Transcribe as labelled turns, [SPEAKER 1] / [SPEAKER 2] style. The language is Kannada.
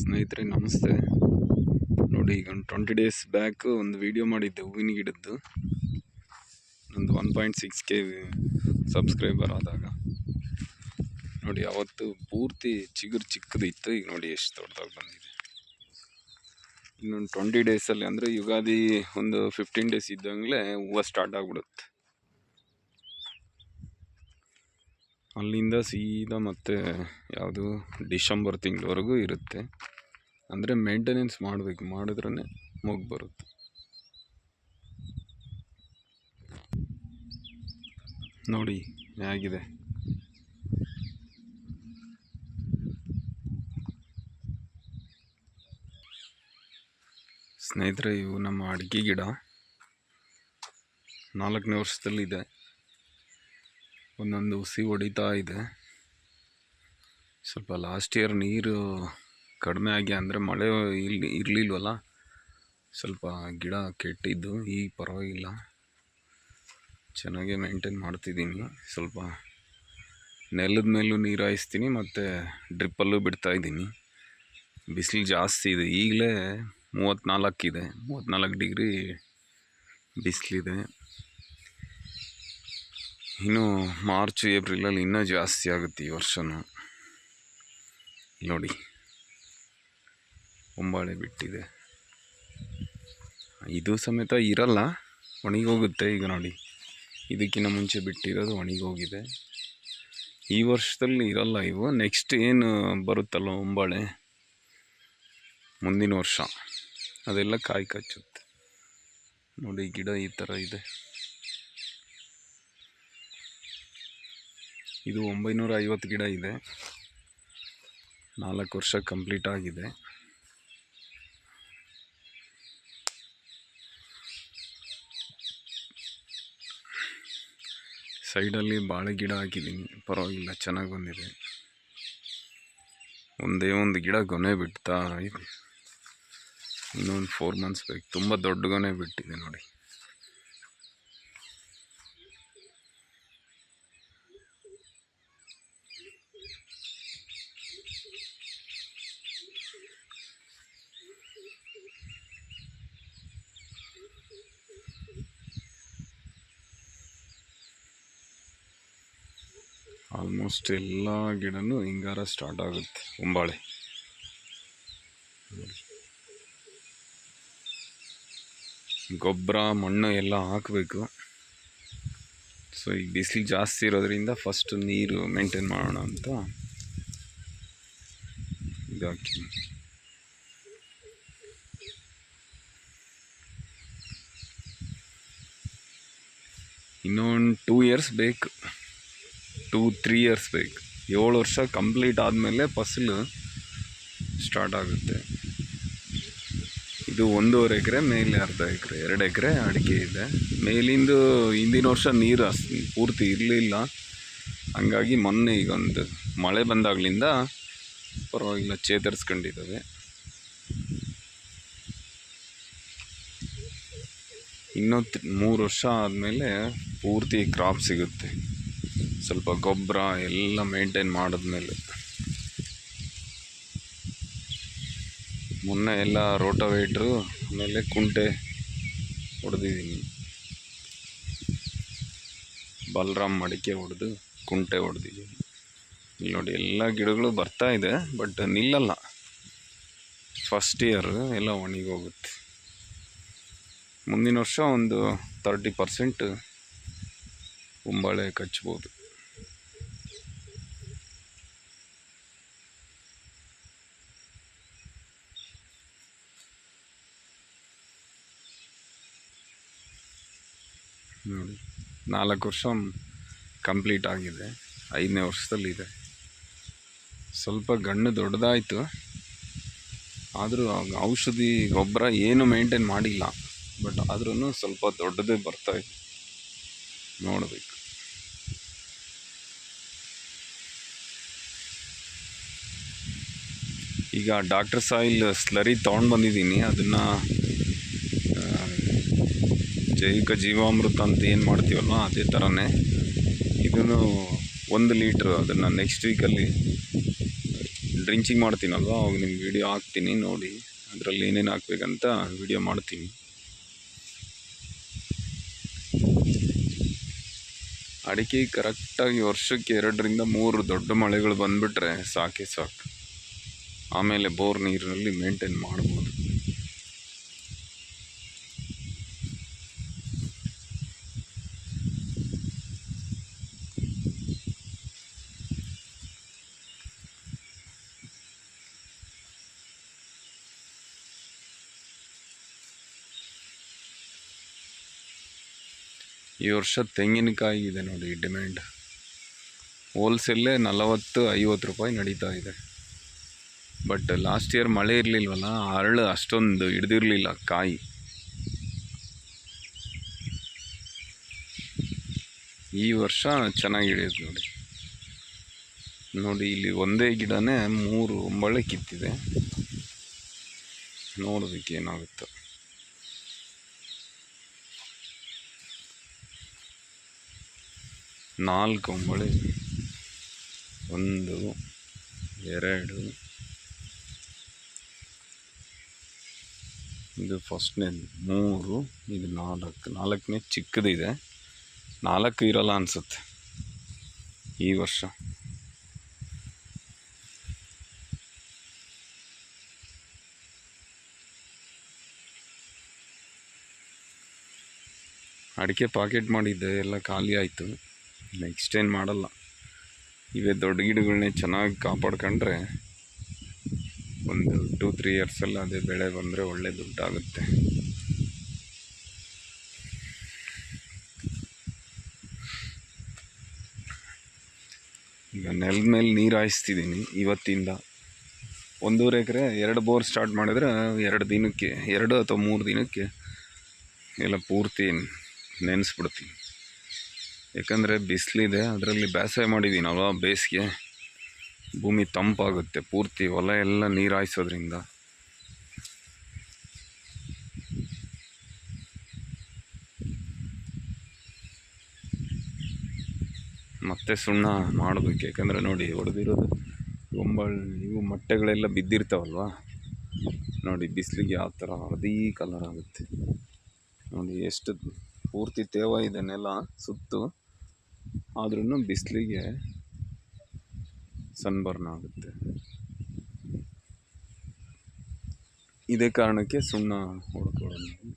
[SPEAKER 1] ಸ್ನೇಹಿತರೆ, ನಮಸ್ತೆ. ನೋಡಿ, ಈಗ ಒಂದು ಟ್ವೆಂಟಿ ಡೇಸ್ ಬ್ಯಾಕ್ ಒಂದು ವಿಡಿಯೋ ಮಾಡಿದ್ದೆ, ಹೂವಿನ ಗಿಡದ್ದು. ಒಂದು one point six K subscriber ಆದಾಗ. ನೋಡಿ, ಅವತ್ತು ಪೂರ್ತಿ ಚಿಗುರು ಚಿಕ್ಕದಿತ್ತು ಈಗ ನೋಡಿ, ಎಷ್ಟು ದೊಡ್ಡದಾಗಿ ಬಂದಿದೆ. ಇನ್ನೊಂದು ಟ್ವೆಂಟಿ ಡೇಸಲ್ಲಿ ಅಂದರೆ ಯುಗಾದಿ ಒಂದು ಫಿಫ್ಟೀನ್ ಡೇಸ್ ಇದ್ದಂಗಲೇ ಹೂವು ಸ್ಟಾರ್ಟ್ ಆಗಿಬಿಡುತ್ತೆ. ಅಲ್ಲಿಂದ ಸೀದಾ ಮತ್ತೆ ಯಾವುದು ಡಿಸೆಂಬರ್ ತಿಂಗಳವರೆಗೂ ಇರುತ್ತೆ. ಅಂದರೆ ಮೇಂಟೆನೆನ್ಸ್ ಮಾಡಬೇಕು ಮಾಡಿದ್ರೇ ಮುಗಿ ಬರುತ್ತೆ. ನೋಡಿ, ಹೇಗಿದೆ? ಸ್ನೇಹಿತರೆ, ಇವು ನಮ್ಮ ಅಡಿಕೆ ಗಿಡ. ನಾಲ್ಕನೇ ವರ್ಷದಲ್ಲಿದೆ. ಒಂದೊಂದು ಹುಸಿ ಹೊಡಿತಾ ಇದೆ. ಸ್ವಲ್ಪ ಲಾಸ್ಟ್ ಇಯರ್ ನೀರು ಕಡಿಮೆ ಆಗಿ ಅಂದರೆ ಮಳೆ ಇಲ್ಲಿ ಇರಲಿಲ್ವಲ್ಲ? ಸ್ವಲ್ಪ ಗಿಡ ಕೆಟ್ಟಿದ್ದು, ಈಗ ಪರವಾಗಿಲ್ಲ. ಚೆನ್ನಾಗೇ ಮೇಂಟೈನ್ ಮಾಡ್ತಿದ್ದೀನಿ. ಸ್ವಲ್ಪ ನೆಲದ ಮೇಲೂ ನೀರು ಹಾಯಿಸ್ತೀನಿ, ಮತ್ತು ಡ್ರಿಪ್ಪಲ್ಲೂ ಬಿಡ್ತಾ ಇದ್ದೀನಿ. ಬಿಸಿಲು ಜಾಸ್ತಿ ಇದೆ. ಈಗಲೇ ಮೂವತ್ತ್ನಾಲ್ಕಿದೆ ಮೂವತ್ತ್ನಾಲ್ಕು ಡಿಗ್ರಿ ಬಿಸಿಲಿದೆ. ಇನ್ನು ಮಾರ್ಚ್, ಏಪ್ರಿಲಲ್ಲಿ ಇನ್ನೂ ಜಾಸ್ತಿ ಆಗುತ್ತೆ ಈ ವರ್ಷನೂ. ನೋಡಿ, ಒಂಬಾಳೆ ಬಿಟ್ಟಿದೆ. ಇದು ಸಮೇತ ಇರಲ್ಲ, ಒಣಗೋಗುತ್ತೆ ಈಗ ನೋಡಿ. ಇದಕ್ಕಿಂತ ಮುಂಚೆ ಬಿಟ್ಟಿರೋದು ಒಣಗೋಗಿದೆ. ಈ ವರ್ಷದಲ್ಲಿ ಇರಲ್ಲ ಇವು. ನೆಕ್ಸ್ಟ್ ಏನು ಬರುತ್ತಲ್ಲ ಒಂಬಾಳೆ? ಮುಂದಿನ ವರ್ಷ. ಅದೆಲ್ಲ ಕಾಯಿ ಕಚ್ಚುತ್ತೆ ನೋಡಿ, ಗಿಡ ಈ ಥರ ಇದೆ. ಇದು ಒಂಬೈನೂರ ಐವತ್ತು ಗಿಡ ಇದೆ. ನಾಲ್ಕು ವರ್ಷ ಕಂಪ್ಲೀಟ್ ಆಗಿದೆ. ಸೈಡಲ್ಲಿ ಬಾಳೆ ಗಿಡ ಹಾಕಿದ್ದೀನಿ. ಪರವಾಗಿಲ್ಲ, ಚೆನ್ನಾಗಿ ಬಂದಿದೆ. ಒಂದೇ ಒಂದು ಗಿಡ ಗೊನೆ ಬಿಡ್ತಾ ಇದೆ. ಇನ್ನೊಂದು ಫೋರ್ ಮಂತ್ಸ್ ಬೇಕು. ತುಂಬ ದೊಡ್ಡ ಗೊನೆ ಬಿಟ್ಟಿದೆ ನೋಡಿ. ಆಲ್ಮೋಸ್ಟ್ ಎಲ್ಲ ಗಿಡನೂ ಹಿಂಗಾರ ಸ್ಟಾರ್ಟ್ ಆಗುತ್ತೆ ಉಂಬಾಳೆ ಗೊಬ್ಬರ, ಮಣ್ಣು ಎಲ್ಲ ಹಾಕಬೇಕು. ಸೊ ಈಗ ಬಿಸಿಲು ಜಾಸ್ತಿ ಇರೋದ್ರಿಂದ ಫಸ್ಟ್ ನೀರು ಮೇಂಟೈನ್ ಮಾಡೋಣ ಅಂತ ಇದಾಕಿ ಇನ್ನೊಂದು ಟೂ ಇಯರ್ಸ್ ಬೇಕು. ಟೂ, ತ್ರೀ ಇಯರ್ಸ್ ಬೇಕು. ಏಳು ವರ್ಷ ಕಂಪ್ಲೀಟ್ ಆದಮೇಲೆ ಫಸಲು ಸ್ಟಾರ್ಟ್ ಆಗುತ್ತೆ. ಇದು ಒಂದೂವರೆ ಎಕರೆ, ಮೇಲೆ ಅರ್ಧ ಎಕರೆ, ಎರಡು ಎಕರೆ ಅಡಿಕೆ ಇದೆ. ಮೇಲಿಂದು ಹಿಂದಿನ ವರ್ಷ ನೀರು ಪೂರ್ತಿ ಇರಲಿಲ್ಲ. ಹಂಗಾಗಿ ಮೊನ್ನೆ ಈಗ ಒಂದು ಮಳೆ ಬಂದಾಗಲಿಂದ ಪರವಾಗಿಲ್ಲ, ಚೇತರಿಸ್ಕೊಂಡಿದ್ದಾವೆ. ಇನ್ನೊಂದು ಮೂರು ವರ್ಷ ಆದಮೇಲೆ ಪೂರ್ತಿ ಕ್ರಾಪ್ ಸಿಗುತ್ತೆ. ಸ್ವಲ್ಪ ಗೊಬ್ಬರ ಎಲ್ಲ ಮೇಂಟೈನ್ ಮಾಡಿದ್ಮೇಲೆ. ಮೊನ್ನೆ ಎಲ್ಲ ರೋಟೋವೇಟ್ರು ಆಮೇಲೆ ಕುಂಟೆ ಹೊಡೆದಿದ್ದೀನಿ. ಬಲರಾಮ್ ಮಡಿಕೆ ಹೊಡೆದು ಕುಂಟೆ ಹೊಡೆದಿದ್ದೀನಿ. ಇಲ್ಲಿ ನೋಡಿ ಎಲ್ಲ ಗಿಡಗಳು ಬರ್ತಾ ಇದೆ, ಬಟ್ ನಿಲ್ಲಲ್ಲ. ಫಸ್ಟ್ ಇಯರ್ ಎಲ್ಲ ಒಣಗೋಗುತ್ತೆ ಮುಂದಿನ ವರ್ಷ ಒಂದು ತರ್ಟಿ ಪರ್ಸೆಂಟ್ ಕುಂಬಳೆ ಕಚ್ಬೋದು. ನೋಡಿ. ನಾಲ್ಕು ವರ್ಷ ಕಂಪ್ಲೀಟ್ ಆಗಿದೆ. ಐದನೇ ವರ್ಷದಲ್ಲಿದೆ. ಸ್ವಲ್ಪ ಗಣ್ಣು ದೊಡ್ಡದಾಯಿತು. ಆದರೂ ಔಷಧಿ, ಗೊಬ್ಬರ ಏನು ಮೇಂಟೈನ್ ಮಾಡಿಲ್ಲ. ಬಟ್ ಆದ್ರೂ ಸ್ವಲ್ಪ ದೊಡ್ಡದೇ ಬರ್ತಾಯಿದೆ ನೋಡಬೇಕು. ಈಗ ಡಾಕ್ಟರ್ ಸಾಯಿಲ್ ಸ್ಲರಿ ತೊಗೊಂಡು ಬಂದಿದ್ದೀನಿ. ಅದನ್ನು ಜೈವಿಕ ಜೀವಾಮೃತ ಅಂತ ಏನು ಮಾಡ್ತೀವಲ್ಲ ಅದೇ ಥರನೇ ಇದನ್ನು ಒಂದು ಲೀಟ್ರ್ ಅದನ್ನು ನೆಕ್ಸ್ಟ್ ವೀಕಲ್ಲಿ ಡ್ರಿಂಚಿಂಗ್ ಮಾಡ್ತೀನಲ್ವ? ಅವಾಗ ನಿಮ್ಗೆ ವಿಡಿಯೋ ಹಾಕ್ತೀನಿ, ನೋಡಿ ಅದರಲ್ಲಿ ಏನೇನು ಹಾಕ್ಬೇಕಂತ ವಿಡಿಯೋ ಮಾಡ್ತೀನಿ. ಅಡಿಕೆ ಕರೆಕ್ಟಾಗಿ ವರ್ಷಕ್ಕೆ ಎರಡರಿಂದ ಮೂರು ದೊಡ್ಡ ಮಳೆಗಳು ಬಂದುಬಿಟ್ರೆ ಸಾಕೆ ಸಾಕು. ಆಮೇಲೆ ಬೋರ್ ನೀರಿನಲ್ಲಿ ಮೇಂಟೈನ್ ಮಾಡ್ಬೋದು. ಈ ವರ್ಷ ತೆಂಗಿನಕಾಯಿ ಇದೆ ನೋಡಿ ಡಿಮ್ಯಾಂಡ್ ಹೋಲ್ಸೇಲೇ ನಲವತ್ತು, ಐವತ್ತು ರೂಪಾಯಿ ನಡೀತಾ ಇದೆ. ಬಟ್ ಲಾಸ್ಟ್ ಇಯರ್ ಮಳೆ ಇರಲಿಲ್ವಲ್ಲ ಅರಳು ಅಷ್ಟೊಂದು ಹಿಡ್ದಿರಲಿಲ್ಲ ಕಾಯಿ. ಈ ವರ್ಷ ಚೆನ್ನಾಗಿ ಹಿಡಿಯುತ್ತೆ ನೋಡಿ. ನೋಡಿ, ಇಲ್ಲಿ ಒಂದೇ ಗಿಡನೇ ಮೂರು ಒಂಬಳೆ ಕಿತ್ತಿದೆ. ನೋಡೋದಕ್ಕೆ ಏನಾಗುತ್ತೋ. ನಾಲ್ಕು ಒಂಬಳೆ ಒಂದು, ಎರಡು. ಇದು ಫಸ್ಟ್ನೇ ಮೂರು, ಇದು ನಾಲ್ಕು. ನಾಲ್ಕನೇ ಚಿಕ್ಕದಿದೆ. ನಾಲ್ಕು ಇರಲ್ಲ ಅನಿಸುತ್ತೆ ಈ ವರ್ಷ. ಅಡಿಕೆ ಪಾಕೆಟ್ ಮಾಡಿದ್ದೆ, ಎಲ್ಲ ಖಾಲಿ ಆಯಿತು. ನೆಕ್ಸ್ಟ್ ಏನು ಮಾಡಲ್ಲ. ಇವೇ ದೊಡ್ಡ ಗಿಡಗಳನ್ನೇ ಚೆನ್ನಾಗಿ ಕಾಪಾಡ್ಕೊಂಡ್ರೆ ಒಂದು ಟೂ ತ್ರೀ ಇಯರ್ಸಲ್ಲಿ ಅದೇ ಬೆಳೆ ಬಂದರೆ ಒಳ್ಳೆ ದುಡ್ಡಾಗುತ್ತೆ. ಈಗ ನೆಲದ ಮೇಲೆ ನೀರು ಹಾಯಿಸ್ತಿದ್ದೀನಿ ಇವತ್ತಿಂದ. ಒಂದೂವರೆ ಎಕರೆ, ಎರಡು ಬೋರ್ ಸ್ಟಾರ್ಟ್ ಮಾಡಿದ್ರೆ ಎರಡು ದಿನಕ್ಕೆ, ಎರಡು ಅಥವಾ ಮೂರು ದಿನಕ್ಕೆ ಎಲ್ಲ ಪೂರ್ತಿ ನೆನೆಸ್ಬಿಡ್ತೀನಿ. ಯಾಕಂದರೆ ಬಿಸಿಲಿದೆ ಅದರಲ್ಲಿ ಬೇಸಾಯ ಮಾಡಿದ್ದೀನಲ್ವ ಬೇಸಿಗೆ. ಭೂಮಿ ತಂಪಾಗುತ್ತೆ, ಪೂರ್ತಿ ಹೊಲ ಎಲ್ಲ ನೀರು ಹಾಯಿಸೋದ್ರಿಂದ ಮತ್ತೆ ಸುಣ್ಣ ಮಾಡಬೇಕು ಯಾಕಂದರೆ ನೋಡಿ ಹೊಡೆದಿರೋದು ಗೊಂಬಳ್ ಇವು ಮೊಟ್ಟೆಗಳೆಲ್ಲ ಬಿದ್ದಿರ್ತಾವಲ್ವ? ನೋಡಿ ಬಿಸಿಲಿಗೆ ಯಾವ ಥರ ಹಳದಿ ಕಲರ್ ಆಗುತ್ತೆ. ನೋಡಿ ಎಷ್ಟು ಪೂರ್ತಿ ತೇವ ಇದೆ ನೆಲ, ಸುತ್ತು. ಆದ್ರೂ ಬಿಸಿಲಿಗೆ ಸನ್ಬರ್ನ್ ಆಗುತ್ತೆ. ಇದೇ ಕಾರಣಕ್ಕೆ ಸುಣ್ಣ ಹೊಡ್ಕೊಳ್ಳೋದು